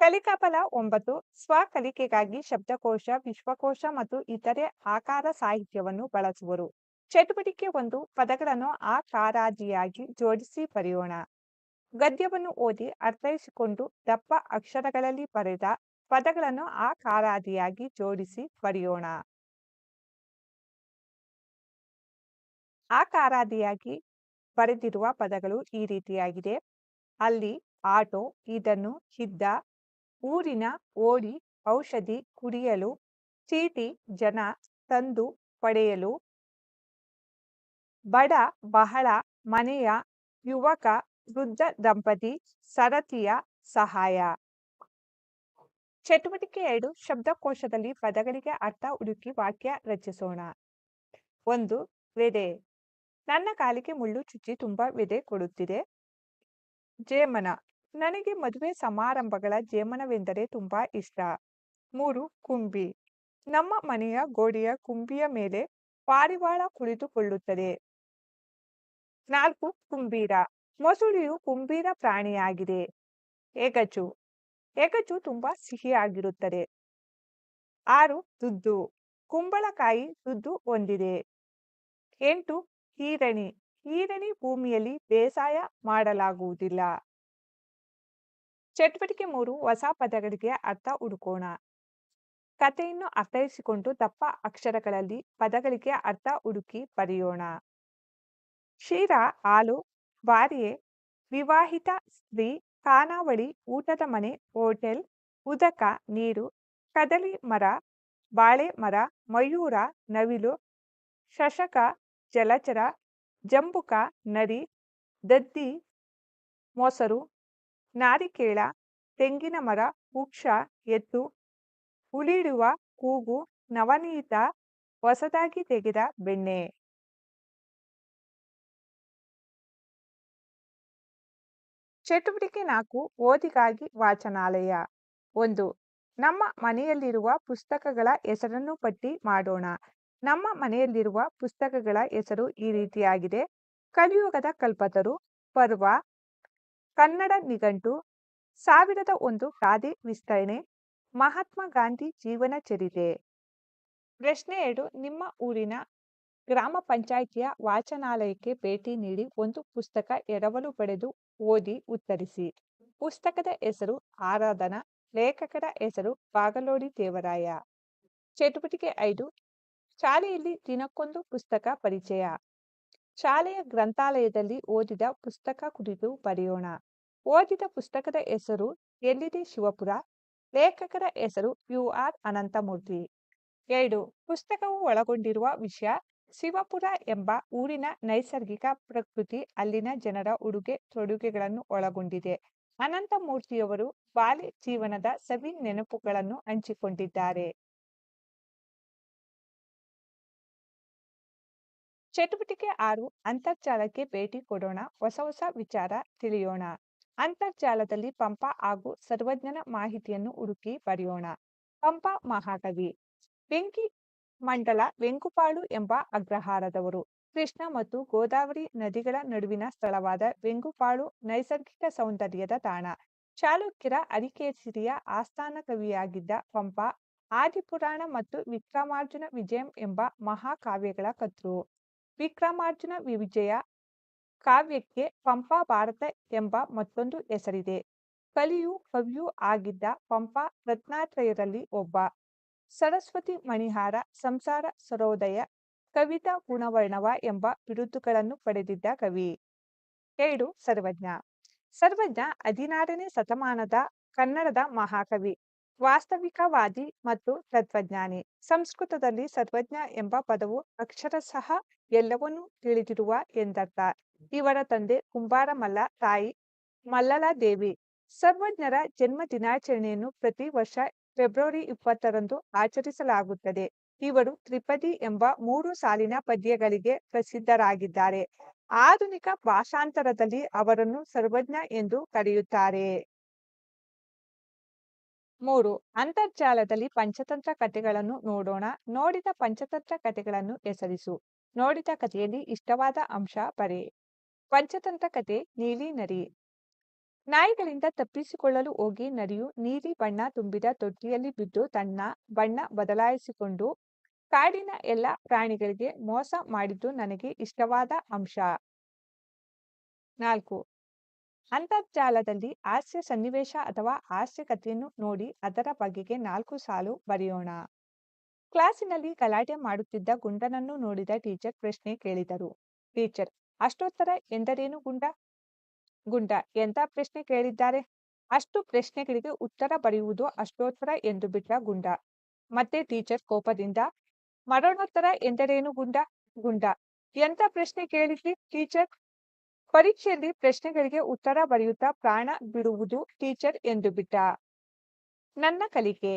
ಕಲಿಕಾಫಲ ಒಂಬತ್ತು ಸ್ವ ಕಲಿಕೆಗಾಗಿ ಶಬ್ದಕೋಶ, ವಿಶ್ವಕೋಶ ಮತ್ತು ಇತರೆ ಆಕಾರ ಸಾಹಿತ್ಯವನ್ನು ಬಳಸುವರು. ಚಟುವಟಿಕೆ ಒಂದು, ಪದಗಳನ್ನು ಆಕಾರಾದಿಯಾಗಿ ಜೋಡಿಸಿ ಬರೆಯೋಣ. ಗದ್ಯವನ್ನು ಓದಿ ಅರ್ಥೈಸಿಕೊಂಡು ದಪ್ಪ ಅಕ್ಷರಗಳಲ್ಲಿ ಬರೆದ ಪದಗಳನ್ನು ಆಕಾರಾದಿಯಾಗಿ ಜೋಡಿಸಿ ಬರೆಯೋಣ. ಆಕಾರಾದಿಯಾಗಿ ಬರೆದಿರುವ ಪದಗಳು ಈ ರೀತಿಯಾಗಿದೆ. ಅಲ್ಲಿ, ಆಟೋ, ಇದನ್ನು ಇದ್ದ ಊರಿನ ಓಡಿ ಔಷಧಿ ಕುಡಿಯಲು ಚೀಟಿ ಜನ ತಂದು ಪಡೆಯಲು ಬಡ ಬಹಳ ಮನೆಯ ಯುವಕ ವೃದ್ಧ ದಂಪತಿ ಸರತಿಯ ಸಹಾಯ. ಚಟುವಟಿಕೆ ಎರಡು ಶಬ್ದಕೋಶದಲ್ಲಿ ಪದಗಳಿಗೆ ಅರ್ಥ ಹುಡುಕಿ ವಾಕ್ಯ ರಚಿಸೋಣ. ಒಂದು, ವೆದೆ. ನನ್ನ ಕಾಲಿಗೆ ಮುಳ್ಳು ಚುಚ್ಚಿ ತುಂಬಾ ವೆದೆ ಕೊಡುತ್ತಿದೆ. ಜೇಮನ. ನನಗೆ ಮದುವೆ ಸಮಾರಂಭಗಳ ಜೇಮನವೆಂದರೆ ತುಂಬಾ ಇಷ್ಟ. ಮೂರು, ಕುಂಬಿ. ನಮ್ಮ ಮನೆಯ ಗೋಡೆಯ ಕುಂಬಿಯ ಮೇಲೆ ಪಾರಿವಾಳ ಕುಳಿತುಕೊಳ್ಳುತ್ತದೆ. ನಾಲ್ಕು, ಕುಂಬೀರ. ಮೊಸುಳಿಯು ಕುಂಬೀರ ಪ್ರಾಣಿಯಾಗಿದೆ. ಎಗಚು ಎಗಚು ತುಂಬಾ ಸಿಹಿಯಾಗಿರುತ್ತದೆ. ಆರು, ದುದ್ದು. ಕುಂಬಳಕಾಯಿ ದುದ್ದು ಹೊಂದಿದೆ. ಎಂಟು, ಹೀರಣಿ. ಹೀರಣಿ ಭೂಮಿಯಲ್ಲಿ ಬೇಸಾಯ ಮಾಡಲಾಗುವುದಿಲ್ಲ. ಚಟುವಟಿಕೆ ಮೂರು ಹೊಸ ಪದಗಳಿಗೆ ಅರ್ಥ ಹುಡುಕೋಣ. ಕಥೆಯನ್ನು ಅರ್ಥೈಸಿಕೊಂಡು ದಪ್ಪ ಅಕ್ಷರಗಳಲ್ಲಿ ಪದಗಳಿಗೆ ಅರ್ಥ ಹುಡುಕಿ ಬರೆಯೋಣ. ಕ್ಷೀರ ಹಾಲು, ಬಾರಿಯೆ, ವಿವಾಹಿತ ಸ್ತ್ರೀ, ಖಾನಾವಳಿ, ಊಟದ ಮನೆ, ಹೋಟೆಲ್, ಉದಕ, ನೀರು, ಕದಲಿ ಮರ, ಬಾಳೆ ಮರ, ಮಯೂರ, ನವಿಲು, ಶಶಕ, ಜಲಚರ, ಜಂಬುಕ, ನರಿ, ದದ್ದಿ, ಮೊಸರು ನಾರಿಕೇಳ, ತೆಂಗಿನ ಮರ, ವೃಕ್ಷ ಎತ್ತು ಉಳಿಡುವ ಕೂಗು, ನವನೀತ ಹೊಸದಾಗಿ ತೆಗೆದ ಬೆಣ್ಣೆ. ಚಟುವಟಿಕೆ ನಾಲ್ಕು, ಓದಿಗಾಗಿ ವಾಚನಾಲಯ. ಒಂದು, ನಮ್ಮ ಮನೆಯಲ್ಲಿರುವ ಪುಸ್ತಕಗಳ ಹೆಸರನ್ನು ಪಟ್ಟಿ ಮಾಡೋಣ. ನಮ್ಮ ಮನೆಯಲ್ಲಿರುವ ಪುಸ್ತಕಗಳ ಹೆಸರು ಈ ರೀತಿಯಾಗಿದೆ. ಕಲಿಯುಗದ ಕಲ್ಪತರು, ಪರ್ವ ಕನ್ನಡ ನಿಘಂಟು, ಸಾವಿರದ ಒಂದು ಗಾದೆ ವಿಸ್ತರಣೆ, ಮಹಾತ್ಮ ಗಾಂಧಿ ಜೀವನ ಚರಿತೆ. ಪ್ರಶ್ನೆ ಎರಡು, ನಿಮ್ಮ ಊರಿನ ಗ್ರಾಮ ಪಂಚಾಯಿತಿಯ ವಾಚನಾಲಯಕ್ಕೆ ಭೇಟಿ ನೀಡಿ ಒಂದು ಪುಸ್ತಕ ಎರವಲು ಪಡೆದು ಓದಿ ಉತ್ತರಿಸಿ. ಪುಸ್ತಕದ ಹೆಸರು ಆರಾಧನಾ, ಲೇಖಕರ ಹೆಸರು ಬಾಗಲೋಡಿ ದೇವರಾಯ. ಚಟುವಟಿಕೆ ಐದು, ಶಾಲೆಯಲ್ಲಿ ದಿನಕ್ಕೊಂದು ಪುಸ್ತಕ ಪರಿಚಯ. ಶಾಲೆಯ ಗ್ರಂಥಾಲಯದಲ್ಲಿ ಓದಿದ ಪುಸ್ತಕ ಕುರಿತು ಬರೆಯೋಣ. ಓದಿದ ಪುಸ್ತಕದ ಹೆಸರು ಎಲ್ಲಿದೆ ಶಿವಪುರ? ಲೇಖಕರ ಹೆಸರು ಯು ಆರ್ ಅನಂತಮೂರ್ತಿ. ಎರಡು, ಪುಸ್ತಕವು ಒಳಗೊಂಡಿರುವ ವಿಷಯ ಶಿವಪುರ ಎಂಬ ಊರಿನ ನೈಸರ್ಗಿಕ ಪ್ರಕೃತಿ ಅಲ್ಲಿನ ಜನರ ಉಡುಗೆ ತೊಡುಗೆಗಳನ್ನು ಒಳಗೊಂಡಿದೆ. ಅನಂತಮೂರ್ತಿಯವರು ಬಾಲ್ಯ ಜೀವನದ ಸವಿ ನೆನಪುಗಳನ್ನು ಹಂಚಿಕೊಂಡಿದ್ದಾರೆ. ಚಟುವಟಿಕೆ ಆರು ಅಂತರ್ಜಾಲಕ್ಕೆ ಭೇಟಿ ಕೊಡೋಣ. ಹೊಸ ಹೊಸ ವಿಚಾರ ತಿಳಿಯೋಣ. ಅಂತರ್ಜಾಲದಲ್ಲಿ ಪಂಪ ಹಾಗೂ ಸರ್ವಜ್ಞನ ಮಾಹಿತಿಯನ್ನು ಹುಡುಕಿ ಬರೆಯೋಣ. ಪಂಪ ಮಹಾಕವಿ. ಬೆಂಕಿ ಮಂಡಲ ವೆಂಕುಪಾಳು ಎಂಬ ಅಗ್ರಹಾರದವರು. ಕೃಷ್ಣ ಮತ್ತು ಗೋದಾವರಿ ನದಿಗಳ ನಡುವಿನ ಸ್ಥಳವಾದ ವೆಂಗುಪಾಳು ನೈಸರ್ಗಿಕ ಸೌಂದರ್ಯದ ತಾಣ. ಚಾಲುಕ್ಯರ ಅರಿಕೇಸಿರಿಯ ಆಸ್ಥಾನ ಕವಿಯಾಗಿದ್ದ ಪಂಪ, ಆದಿಪುರಾಣ ಮತ್ತು ವಿಕ್ರಮಾರ್ಜುನ ವಿಜಯಂ ಎಂಬ ಮಹಾಕಾವ್ಯಗಳ ಕರ್ತೃ. ವಿಕ್ರಮಾರ್ಜುನ ವಿಜಯ ಕಾವ್ಯಕ್ಕೆ ಪಂಪ ಭಾರತ ಎಂಬ ಮತ್ತೊಂದು ಹೆಸರಿದೆ. ಕಲಿಯು ಕವಿಯೂ ಆಗಿದ್ದ ಪಂಪ ರತ್ನಾತ್ರಯರಲ್ಲಿ ಒಬ್ಬ. ಸರಸ್ವತಿ ಮಣಿಹಾರ ಸಂಸಾರ ಸರೋದಯ ಕವಿತಾ ಗುಣವರ್ಣವ ಎಂಬ ಬಿರುದುಗಳನ್ನು ಪಡೆದಿದ್ದ ಕವಿ. ಏಳು ಸರ್ವಜ್ಞ. ಸರ್ವಜ್ಞ ಹದಿನಾರನೇ ಶತಮಾನದ ಕನ್ನಡದ ಮಹಾಕವಿ. ವಾಸ್ತವಿಕವಾದಿ ಮತ್ತು ತತ್ವಜ್ಞಾನಿ. ಸಂಸ್ಕೃತದಲ್ಲಿ ಸರ್ವಜ್ಞ ಎಂಬ ಪದವು ಅಕ್ಷರಶಃ ಎಲ್ಲವನ್ನೂ ತಿಳಿದಿರುವ ಎಂದರ್ಥ. ಇವರ ತಂದೆ ಕುಂಬಾರ ಮಲ್ಲ ತಾಯಿ ಮಲ್ಲಲ ದೇವಿ ಸರ್ವಜ್ಞರ ಜನ್ಮ ದಿನಾಚರಣೆಯನ್ನು ಪ್ರತಿ ವರ್ಷ ಫೆಬ್ರವರಿ ಇಪ್ಪತ್ತರಂದು ಆಚರಿಸಲಾಗುತ್ತದೆ. ಇವರು ತ್ರಿಪದಿ ಎಂಬ ಮೂರು ಸಾಲಿನ ಪದ್ಯಗಳಿಗೆ ಪ್ರಸಿದ್ಧರಾಗಿದ್ದಾರೆ. ಆಧುನಿಕ ಭಾಷಾಂತರದಲ್ಲಿ ಅವರನ್ನು ಸರ್ವಜ್ಞ ಎಂದು ಕರೆಯುತ್ತಾರೆ. ಮೂರು, ಅಂತರ್ಜಾಲದಲ್ಲಿ ಪಂಚತಂತ್ರ ಕಥೆಗಳನ್ನು ನೋಡೋಣ. ನೋಡಿದ ಪಂಚತಂತ್ರ ಕಥೆಗಳನ್ನು ಹೆಸರಿಸು. ನೋಡಿದ ಕಥೆಯಲ್ಲಿ ಇಷ್ಟವಾದ ಅಂಶ ಬರೆ. ಪಂಚತಂತ್ರ ಕಥೆ, ನೀಲಿ ನರಿ. ನಾಯಿಗಳಿಂದ ತಪ್ಪಿಸಿಕೊಳ್ಳಲು ಹೋಗಿ ನರಿಯು ನೀಲಿ ಬಣ್ಣ ತುಂಬಿದ ತೊಟ್ಟಿಯಲ್ಲಿ ಬಿದ್ದು ತನ್ನ ಬಣ್ಣ ಬದಲಾಯಿಸಿಕೊಂಡು ಕಾಡಿನ ಎಲ್ಲ ಪ್ರಾಣಿಗಳಿಗೆ ಮೋಸ ಮಾಡಿದ್ದು ನನಗೆ ಇಷ್ಟವಾದ ಅಂಶ. ನಾಲ್ಕು ಅಂತರ್ಜಾಲದಲ್ಲಿ ಹಾಸ್ಯ ಸನ್ನಿವೇಶ ಅಥವಾ ಹಾಸ್ಯ ಕಥೆಯನ್ನು ನೋಡಿ ಅದರ ಬಗೆಗೆ ನಾಲ್ಕು ಸಾಲು ಬರೆಯೋಣ. ಕ್ಲಾಸಿನಲ್ಲಿ ಗಲಾಟೆ ಮಾಡುತ್ತಿದ್ದ ಗುಂಡನನ್ನು ನೋಡಿದ ಟೀಚರ್ ಪ್ರಶ್ನೆ ಕೇಳಿದರು. ಟೀಚರ್, ಅಷ್ಟೋತ್ತರ ಎಂದರೇನು ಗುಂಡ? ಗುಂಡ, ಎಂತ ಪ್ರಶ್ನೆ ಕೇಳಿದ್ದಾರೆ? ಅಷ್ಟು ಪ್ರಶ್ನೆಗಳಿಗೆ ಉತ್ತರ ಬರೆಯುವುದು ಅಷ್ಟೋತ್ತರ ಎಂದು ಬಿಟ್ಟ ಗುಂಡ. ಮತ್ತೆ ಟೀಚರ್ ಕೋಪದಿಂದ, ಮರಣೋತ್ತರ ಎಂದರೇನು ಗುಂಡ? ಗುಂಡ, ಎಂತ ಪ್ರಶ್ನೆ ಕೇಳಿದ್ರಿ ಟೀಚರ್? ಪರೀಕ್ಷೆಯಲ್ಲಿ ಪ್ರಶ್ನೆಗಳಿಗೆ ಉತ್ತರ ಬರೆಯುತ್ತಾ ಪ್ರಾಣ ಬಿಡುವುದು ಟೀಚರ್ ಎಂದು ಬಿಟ್ಟ. ನನ್ನ ಕಲಿಕೆ.